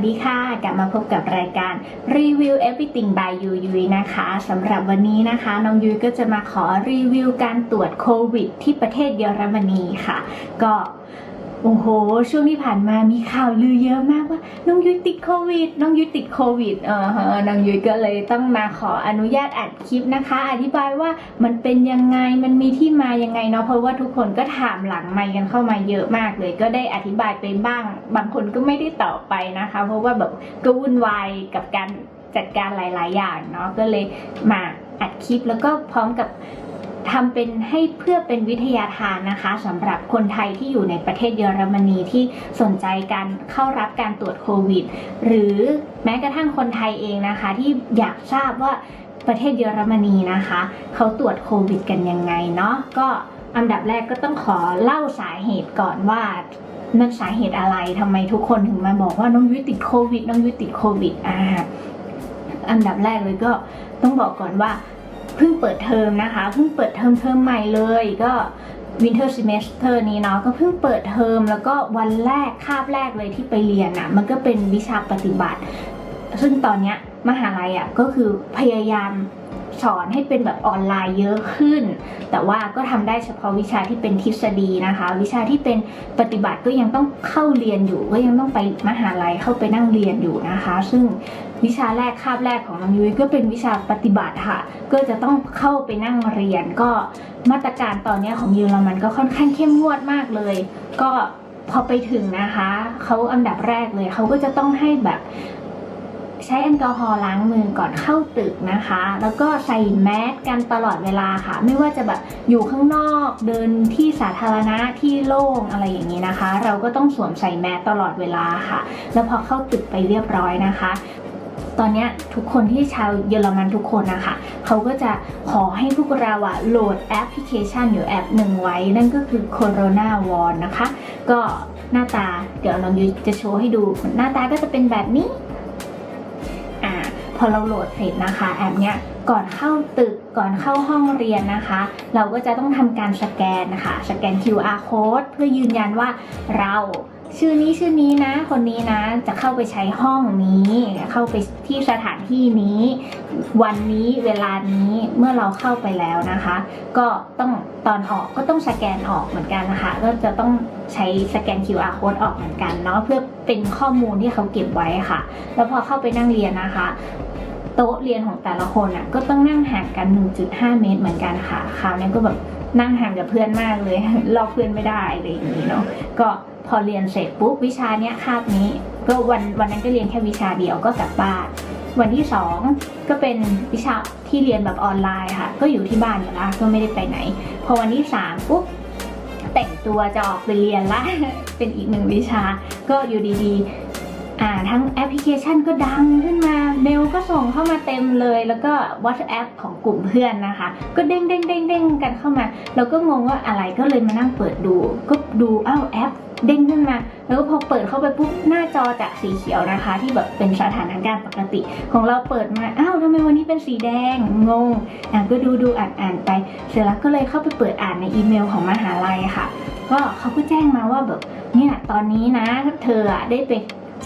สวัสดีค่ะ กลับมาพบกับรายการรีวิว everything by ยูยุยนะคะสำหรับวันนี้นะคะ น้องยุยก็จะมาขอรีวิวการตรวจโควิด ที่ประเทศเยอรมนีค่ะ ก็ โอ้โห ช่วงที่ผ่านมามีข่าวลือเยอะมากว่า น้องยุ้ยติดโควิด น้องยุ้ยติดโควิดเออน้องยุ้ยก็เลยต้องมาขออนุญาตอัดคลิปนะคะ อธิบายว่ามันเป็นยังไงมันมีที่มายังไงเนาะเพราะว่าทุกคนก็ถามหลังไมค์กันเข้ามาเยอะมากเลย ก็ได้อธิบายไปบ้าง บางคนก็ไม่ได้ตอบไปนะคะ เพราะว่าแบบก็วุ่นวายกับการจัดการหลาย ๆ อย่างเนาะก็เลยมาอัดคลิปแล้วก็พร้อมกับ ทำเป็นให้เพื่อเป็นวิทยาทานนะคะสำหรับคนไทยที่อยู่ในประเทศเยอรมนีที่สนใจการเข้ารับการตรวจโควิด หรือแม้กระทั่งคนไทยเองนะคะ ที่อยากทราบว่าประเทศเยอรมนีนะคะ เขาตรวจโควิด กันยังไงเนาะก็อันดับแรกก็ต้องขอเล่าสาเหตุก่อนว่ามันสาเหตุอะไรทำไมทุกคนถึงมาบอกว่าน้องยุ้ยติดโควิดน้องยุ้ยติดโควิดอ่าอันดับแรกเลยก็ต้องบอกก่อนว่า พิ่งเปิดเทอมนะคะ เพิ่งเปิดเทอมเทอมใหม่เลยก็วินเทอร์ซิเมสเตอร์นี้เนาะก็เพิ่งเปิดเทอมแล้วก็วันแรกคาบแรกเลยที่ไปเรียนอะ่ะมันก็เป็นวิชาปฏิบัติ ซึ่งตอนเนี้ยมหาลัยอะ่ะก็คือพยายาม สอนให้เป็นแบบออนไลน์เยอะขึ้น แต่ว่าก็ทำได้เฉพาะวิชาที่เป็นทฤษฎีนะคะ วิชาที่เป็นปฏิบัติก็ยังต้องเข้าเรียนอยู่ ก็ยังต้องไปมหาลัยเข้าไปนั่งเรียนอยู่นะคะ ซึ่งวิชาแรกคาบแรกของน้องยุ้ยก็เป็นวิชาปฏิบัติค่ะ ก็จะต้องเข้าไปนั่งเรียน ก็มาตรการตอนนี้ของเยอรมันก็ค่อนข้างเข้มงวดมากเลย ก็พอไปถึงนะคะ เขาอันดับแรกเลยเขาก็จะต้องให้แบบ ใช้แอลกอฮอล์ล้างมือก่อนเข้าตึกนะคะ แล้วก็ใส่แมสกันตลอดเวลาค่ะ ไม่ว่าจะแบบอยู่ข้างนอกเดินที่สาธารณะที่โล่งอะไรอย่างนี้นะคะ เราก็ต้องสวมใส่แมสตลอดเวลาค่ะ แล้วพอเข้าตึกไปเรียบร้อยนะคะตอนนี้ทุกคนที่ชาวเยอรมันทุกคนนะคะเขาก็จะขอให้พวกเราอะโหลดแอปพลิเคชันอยู่แอปหนึ่งไว้ นั่นก็คือ Corona warn นะคะ ก็หน้าตาเดี๋ยวน้องยุ้ยจะโชว์ให้ดู หน้าตาก็จะเป็นแบบนี้ พอเราโหลดเสร็จนะคะแอปเนี้ยก่อนเข้าตึกก่อนเข้าห้องเรียนนะคะ เราก็จะต้องทำการสแกนนะคะสแกน QR code เพื่อยืนยันว่าเราชื่อนี้ชื่อนี้นะ คนนี้นะจะเข้าไปใช้ห้องนี้ เข้าไปที่สถานที่นี้ วันนี้เวลานี้เมื่อเราเข้าไปแล้วนะคะ ก็ต้องตอนออกก็ต้องสแกนออกเหมือนกันนะคะก็จะต้องใช้สแกน QR code ออกเหมือนกันเนาะเพื่อเป็นข้อมูลที่เขาเก็บไว้ค่ะ แล้วพอเข้าไปนั่งเรียนนะคะ โต๊ะเรียนของแต่ละคนอะก็ต้องนั่งห่างกัน 1.5 เมตรเหมือนกันค่ะ คราวนี้ก็แบบนั่งห่างกับเพื่อนมากเลยลอกเพื่อนไม่ได้อะไรอย่างนี้เนาะก็พอเรียนเสร็จปุ๊บวิชาเนี้ยคาบนี้ ก็วันวันนั้นก็เรียนแค่วิชาเดียวก็กลับบ้านวันที่สองก็เป็นวิชาที่เรียนแบบออนไลน์ค่ะ ก็อยู่ที่บ้านอยู่ละก็ไม่ได้ไปไหน พอวันที่สามปุ๊บแต่งตัวจะออกไปเรียนละ เป็นอีกหนึ่งวิชา ก็อยู่ดีๆ อ่าทั้งแอปพลิเคชันก็ดังขึ้นมาเมลก็ส่งเข้ามาเต็มเลย แล้วก็ WhatsApp ของกลุ่มเพื่อนนะคะ ก็เด้งเด้งเด้งเด้งกันเข้ามา เราก็งงว่าอะไรก็เลยมานั่งเปิดดู ก็ดูอ้าวแอปเด้งขึ้นมา แล้วก็พอเปิดเข้าไปปุ๊บหน้าจอจากสีเขียวนะคะ ที่แบบเป็นสถานการณ์ปกติ ของเราเปิดมาอ้าวทำไมวันนี้เป็นสีแดงงงอะก็ดูดูอ่านอ่านไป เสร็จแล้วก็เลยเข้าไปเปิดอ่านในอีเมลของมหาลัยค่ะ ก็เขาก็แจ้งมาว่าแบบเนี่ยตอนนี้นะเธอได้ไป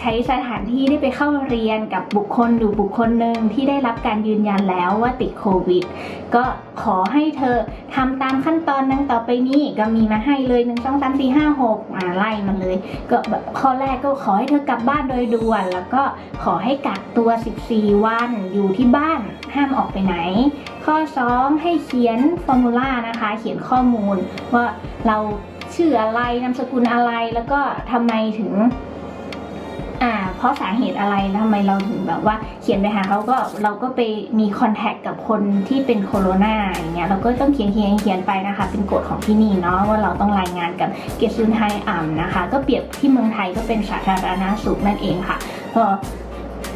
ใช้สถานที่ได้ไปเข้าเรียนกับบุคคลอยู่บุคคลหนึ่งที่ได้รับการยืนยันแล้วว่าติดโควิด ก็ขอให้เธอทำตามขั้นตอนดังต่อไปนี้ก็มีมาให้เลยหนึ่งสองสามสี่ห้าหกอ่าไล่มาเลย ก็แบบข้อแรกก็ขอให้เธอกลับบ้านโดยด่วน แล้วก็ขอให้กักตัว 14 วันอยู่ที่บ้านห้ามออกไปไหน ข้อ 2 ให้เขียนฟอร์มูลานะคะ เขียนข้อมูลว่าเราชื่ออะไรนามสกุลอะไรแล้วก็ทำไมถึง อ่าเพราะสาเหตุอะไรแล้วทำไมเราถึงแบบว่าเขียนไปหาเขาก็เราก็ไปมีคอนแทคกับคนที่เป็นโคโรนาอย่างเงี้ยเราก็ต้องเขียนเขียนเขียนไปนะคะ เป็นกฎของที่นี่เนาะว่าเราต้องรายงานกับเกซุนไฮอ่ำนะคะ ก็เปรียบที่เมืองไทยก็เป็นสาธารณสุขนั่นเองค่ะพอ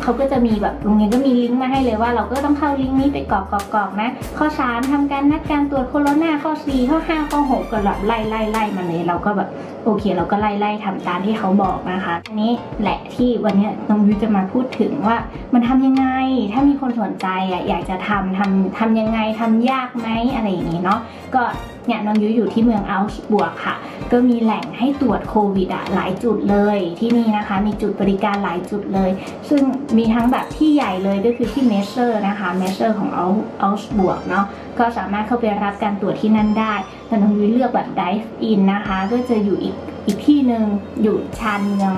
เขาก็จะมีแบบโรงเรียนก็มีลิงก์มาให้เลยว่า เราก็ต้องเข้าลิงก์นี้ไปกรอกกรอกกรอกนะ ข้อ3ทำการนัดการตรวจโคโรนาข้อ4ข้อ5ข้อ6ก็แบบไล่ไล่ไล่มาเลย เราก็แบบโอเค เราก็ไล่ไล่ทำตามที่เขาบอกนะคะ อันนี้แหละที่วันนี้น้องยุจะมาพูดถึงว่ามันทำยังไง ถ้ามีคนสนใจอะอยากจะทำทำทำยังไงทำยากไหมอะไรอย่างนี้เนาะก็ เนี่ยน้องยุ้ยอยู่ที่เมืองอัลส์บวกค่ะ ก็มีแหล่งให้ตรวจโควิดอะหลายจุดเลยที่นี่นะคะ มีจุดบริการหลายจุดเลย ซึ่งมีทั้งแบบที่ใหญ่เลยก็คือที่เมเซอร์นะคะเมเซอร์ของอัลอัลส์บวกเนาะก็สามารถเข้าไปรับการตรวจที่นั่นได้แต่น้องยุ้ยเลือกแบบ dive in นนะคะ ก็จะอยู่อีกอีกที่หนึ่งอยู่ชานเมือง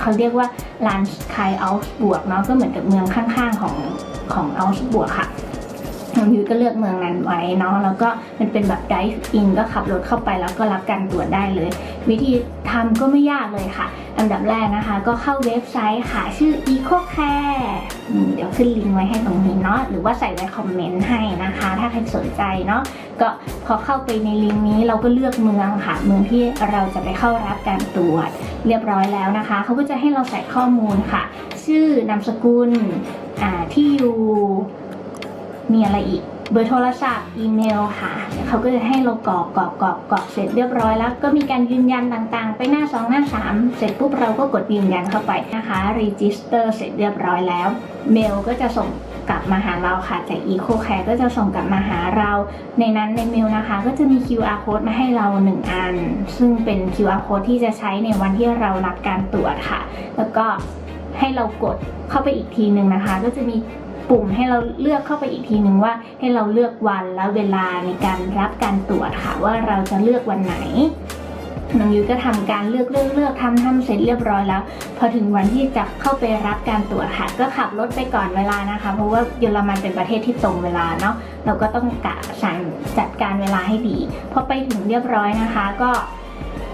เขาเรียกว่าลานคายอัลส์บวกเนาะก็เหมือนกับเมืองข้างๆของของอัลส์บวกค่ะ น้องยุ้ยก็เลือกเมืองนั้นไว้เนาะแล้วก็มันเป็นแบบ dive in ก็ขับรถเข้าไปแล้วก็รับการตรวจได้เลย วิธีทำก็ไม่ยากเลยค่ะ อันดับแรกนะคะ ก็เข้าเว็บไซต์ค่ะ ชื่อ EcoCare เดี๋ยวขึ้นลิงก์ไว้ให้ตรงนี้เนาะหรือว่าใส่ไว้คอมเมนต์ให้นะคะ ถ้าใครสนใจเนาะก็พอเข้าไปในลิงก์นี้เราก็เลือกเมืองค่ะ เมืองที่เราจะไปเข้ารับการตรวจเรียบร้อยแล้วนะคะ เขาก็จะให้เราใส่ข้อมูลค่ะ ชื่อนามสกุลที่อยู่ มีอะไรอีก เบอร์โทรศัพท์อีเมลค่ะเขาก็จะให้เรากรอกกรอกกรอกกรอกเสร็จเรียบร้อยแล้ว ก็มีการยืนยันต่างๆ ไปหน้า 2 หน้า 3 เสร็จปุ๊บเราก็กดยืนยันเข้าไปนะคะ register เสร็จเรียบร้อยแล้ว เมลก็จะส่งกลับมาหาเราค่ะ จาก EcoCare ก็จะส่งกลับมาหาเรา ในนั้นในเมลนะคะ ก็จะมี QR code มาให้เรา 1 อัน ซึ่งเป็น QR code ที่จะใช้ในวันที่เรารับการตรวจค่ะ แล้วก็ให้เรากดเข้าไปอีกทีหนึ่งนะคะ ก็จะมี ปุ่มให้เราเลือกเข้าไปอีกทีหนึ่งว่าให้เราเลือกวันและเวลาในการรับการตรวจค่ะว่าเราจะเลือกวันไหนน้องยุ้ยก็ทำการเลือกเลือกเลือกทำทำเสร็จเรียบร้อยแล้ว พอถึงวันที่จะเข้าไปรับการตรวจค่ะ ก็ขับรถไปก่อนเวลานะคะ เพราะว่าเยอรมันเป็นประเทศที่ตรงเวลาเนาะเราก็ต้องกะสั่งจัดการเวลาให้ดีพอไปถึงเรียบร้อยนะคะ ก็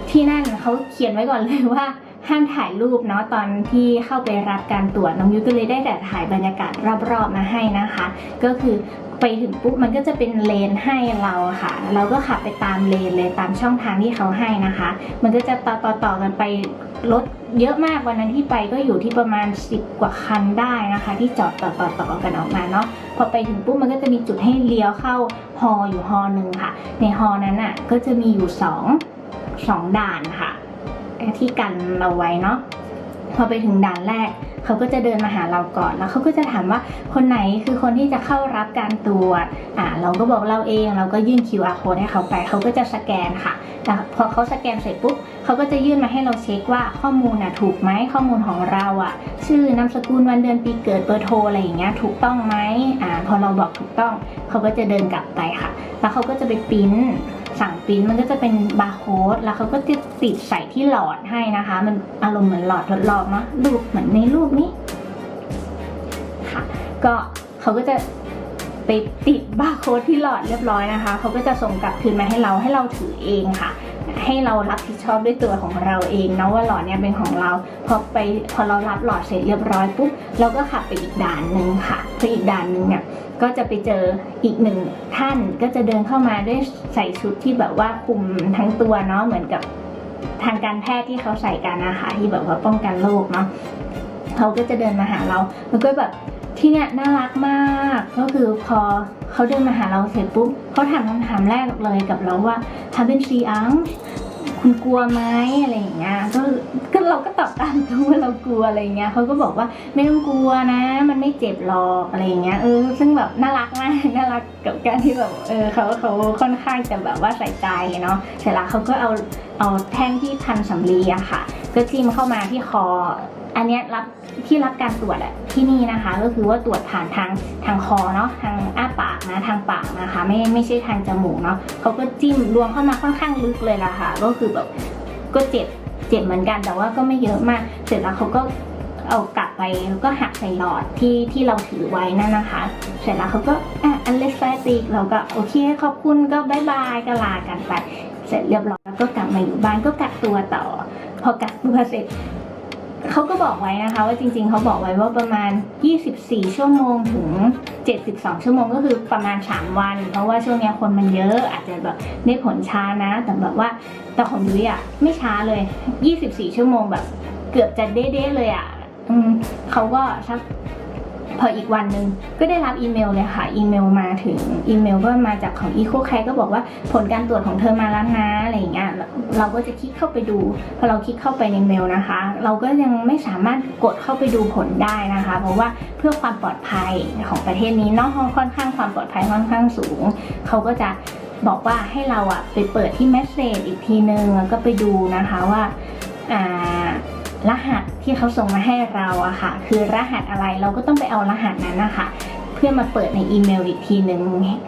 ที่นั่นเขาเขียนไว้ก่อนเลยว่า ห้ามถ่ายรูปเนาะตอนที่เข้าไปรับการตรวจน้องยุ้ยก็เลยได้แต่ถ่ายบรรยากาศรอบๆมาให้นะคะ ก็คือไปถึงปุ๊บมันก็จะเป็นเลนให้เราค่ะ เราก็ขับไปตามเลนเลยตามช่องทางที่เขาให้นะคะ มันก็จะต่อต่อต่อกันไปรถเยอะมากวันนั้นที่ไปก็อยู่ที่ประมาณ 10 กว่าคันได้นะคะ ที่จอดต่อต่อต่อกันออกมาเนาะพอไปถึงปุ๊บมันก็จะมีจุดให้เลี้ยวเข้าฮออยู่ฮอหนึ่งค่ะ ในฮอนั้นอะก็จะมีอยู่สองสองด่านค่ะ ที่กันเราไว้เนาะพอไปถึงด่านแรก เขาก็จะเดินมาหาเราก่อน แล้วเขาก็จะถามว่าคนไหนคือคนที่จะเข้ารับการตรวจอ่าเราก็บอกเราเอง เราก็ยื่น QR code ให้เขาไป เขาก็จะสแกนค่ะแต่พอเขาสแกนเสร็จปุ๊บเขาก็จะยื่นมาให้เราเช็คว่าข้อมูลน่ะถูกไหมข้อมูลของเราอะ ชื่อนามสกุลวันเดือนปีเกิดเบอร์โทรอะไรอย่างเงี้ยถูกต้องไหมอ่าพอเราบอกถูกต้อง เขาก็จะเดินกลับไปค่ะ แล้วเขาก็จะไปปริ้น สั่งปริ้นมันก็จะเป็นบาร์โค้ดแล้วเขาก็จะติดใส่ที่หลอดให้นะคะ มันอารมณ์เหมือนหลอดทดลองเนาะรูปเหมือนในรูปนี้ค่ะก็เขาก็จะ ไปติดบาร์โค้ดที่หลอดเรียบร้อยนะคะ เขาก็จะส่งกลับคืนมาให้เราให้เราถือเองค่ะ ให้เรารับผิดชอบด้วยตัวของเราเองนะว่าหลอดเนี่ยเป็นของเรา พอไปพอเรารับหลอดเสร็จเรียบร้อยปุ๊บเราก็ขับไปอีกด่านหนึ่งค่ะไปอีกด่านหนึ่งเนี่ยก็จะไปเจออีกหนึ่งท่านก็จะเดินเข้ามาด้วยใส่ชุดที่แบบว่าคลุมทั้งตัวเนาะเหมือนกับทางการแพทย์ที่เขาใส่กันนะคะที่แบบว่าป้องกันโรคเนาะเขาก็จะเดินมาหาเราแล้วก็แบบ ที่เนี่ยน่ารักมาก ก็คือพอเขาเดินมาหาเราเสร็จปุ๊บเขาถามคำถามแรกเลยกับเราว่าทาเป็นซีอังคุณกลัวไหมอะไรอย่างเงี้ยก็ก็เราก็ตอบตามเขาว่าเรากลัวอะไรเงี้ยเขาก็บอกว่าไม่ต้องกลัวนะ มันไม่เจ็บหรอกอะไรเงี้ยเออซึ่งแบบน่ารักมากน่ารักกับการที่แบบเออเขาเขาค่อนข้างจะแบบว่าใส่ใจเนาะเสร็จแล้วเขาก็เอาเอาแท่งที่พันสำลีอะค่ะ ก็จิ้มเข้ามาที่คอ อันเนี้ยรับที่รับการตรวจอะที่นี่นะคะ ก็คือว่าตรวจผ่านทางทางคอเนาะทางอ้าปากนะทางปากนะคะ ไม่ไม่ใช่ทางจมูกเนาะเขาก็จิ้มรวมเข้ามาค่อนข้างลึกเลยล่ะค่ะ ก็คือแบบก็เจ็บเจ็บเหมือนกันแต่ว่าก็ไม่เยอะมาก เสร็จแล้วเขาก็เอากลับไปแล้วก็หักใส่หลอดที่ที่เราถือไว้นั่นนะคะ เสร็จแล้วเขาก็อะอันเลสแฟติกเราก็โอเคขอบคุณก็บายบายก็ลากันไปเสร็จเรียบร้อยแล้วก็กลับมาอยู่บ้านก็กักตัวต่อ พอกักตัวเสร็จ เขาก็บอกไว้นะคะว่าจริงๆ เขาบอกไว้ว่าประมาณ 24 ชั่วโมงถึง 72 ชั่วโมงก็คือประมาณ 3 วัน เพราะว่าช่วงเนี้ยคนมันเยอะอาจจะแบบได้ผลช้านะ แต่แบบว่าแต่ของยุ้ยอะไม่ช้าเลย 24 ชั่วโมงแบบ เกือบจะเด้ๆเลยอะอเขาก็สัก พออีกวันหนึ่งก็ได้รับอีเมลเลยค่ะ อีเมลมาถึงอีเมลก็มาจากของ e c o c a r e ก็บอกว่าผลการตรวจของเธอมาแล้วนะอะไรอย่างเงี้ยเราก็จะคลิกเข้าไปดูพอเราคลิกเข้าไปในเมลนะคะ เราก็ยังไม่สามารถกดเข้าไปดูผลได้นะคะ เพราะว่าเพื่อความปลอดภัยของประเทศนี้เนอกค่อนข้างความปลอดภัยค่อนข้างสูง เขาก็จะบอกว่าให้เราอะไปเปิดที่เมสเซจอีกทีนึงแล้วก็ไปดูนะคะว่าอ่า รหัสที่เขาส่งมาให้เราอะค่ะ คือรหัสอะไรเราก็ต้องไปเอารหัสนั้นนะคะเพื่อมาเปิดในอีเมลอีกทีหนึ่ง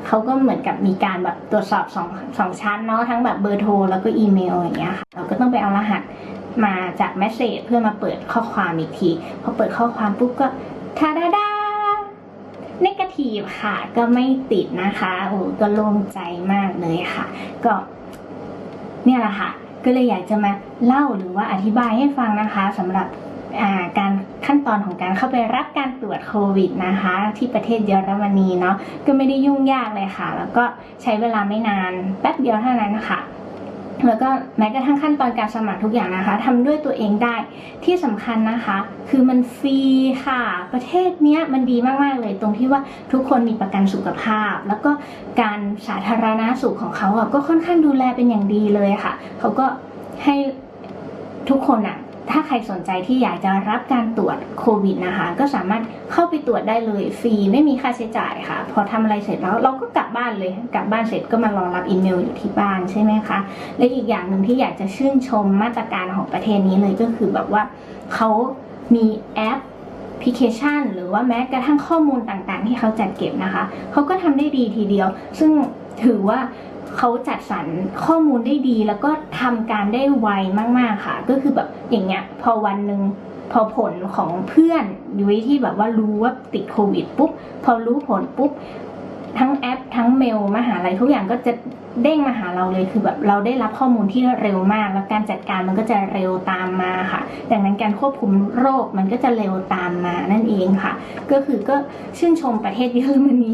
เขาก็เหมือนกับมีการแบบตรวจสอบสองสองชั้นเนาะทั้งแบบเบอร์โทรแล้วก็อีเมลอย่างเงี้ยค่ะเราก็ต้องไปเอารหัสมาจากเมสเซจเพื่อมาเปิดข้อความอีกทีพอเปิดข้อความปุ๊บก็ทาดาดาเนกาทีฟค่ะ ก็ไม่ติดนะคะโอ้ก็โล่งใจมากเลยค่ะ ก็เนี่ยแหละค่ะ ก็เลยอยากจะมาเล่าหรือว่าอธิบายให้ฟังนะคะสำหรับาการขั้นตอนของการเข้าไปรับการตรวจโควิดนะคะ ที่ประเทศเยอรมนีเนาะก็ไม่ได้ยุ่งยากเลยค่ะ แล้วก็ใช้เวลาไม่นานแป๊บเดียวเท่านั้นค่ะ แล้วก็แม้กระทั่งขั้นตอนการสมัครทุกอย่างนะคะทำด้วยตัวเองได้ที่สำคัญนะคะ คือมันฟรีค่ะ ประเทศเนี้ยมันดีมาก ๆ เลยตรงที่ว่าทุกคนมีประกันสุขภาพ แล้วก็การสาธารณาสุขของเขาอะก็ค่อนข้างดูแลเป็นอย่างดีเลยค่ะ เขาก็ให้ทุกคนอะ ถ้าใครสนใจที่อยากจะรับการตรวจโควิดนะคะ ก็สามารถเข้าไปตรวจได้เลยฟรีไม่มีค่าใช้จ่ายค่ะ พอทำอะไรเสร็จแล้วเราก็กลับบ้านเลยกลับบ้านเสร็จก็มารอรับอีเมลอยู่ที่บ้านใช่ไหมคะและอีกอย่างหนึ่งที่อยากจะชื่นชมมาตรการของประเทศนี้เลยก็คือแบบว่าเขามีแอปพลิเคชัน หรือว่าแม้กระทั่งข้อมูลต่างๆ ที่เขาจัดเก็บนะคะเขาก็ทำได้ดีทีเดียว ซึ่งถือว่า เขาจัดสรรข้อมูลได้ดี แล้วก็ทำการได้ไวมาก ๆค่ะ ก็คือแบบอย่างเงี้ยพอวันหนึ่งพอผลของเพื่อนยุ้ยที่แบบว่ารู้ว่าติดโควิดปุ๊บพอรู้ผลปุ๊บทั้งแอป ทั้งเมลมหาลัยทุกอย่างก็จะเด้งมาหาเราเลยคือแบบเราได้รับข้อมูลที่เร็วมาก แล้วการจัดการมันก็จะเร็วตามมาค่ะ ดังนั้นการควบคุมโรคมันก็จะเร็วตามมานั่นเองค่ะ ก็คือก็ชื่นชมประเทศเยอรมนี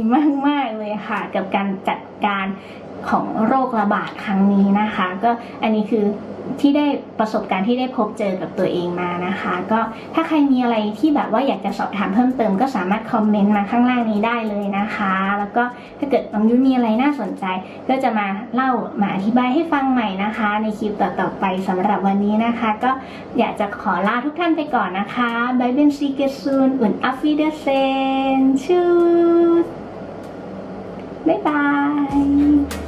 มาก ๆ เลยค่ะ กับการจัดการ ของโรคระบาดครั้งนี้นะคะ ก็อันนี้คือที่ได้ประสบการณ์ที่ได้พบเจอกับตัวเองมานะคะ ก็ถ้าใครมีอะไรที่แบบว่าอยากจะสอบถามเพิ่มเติมก็สามารถคอมเมนต์มาข้างล่างนี้ได้เลยนะคะ แล้วก็ถ้าเกิดน้องยุ้ยมีอะไรน่าสนใจ ก็จะมาเล่ามาอธิบายให้ฟังใหม่นะคะ ในคลิปต่อๆไปสำหรับวันนี้นะคะ ก็อยากจะขอลาทุกท่านไปก่อนนะคะบายเบนซีเกซูนอุ่นอัฟฟิเดเซนชูบ๊ายบาย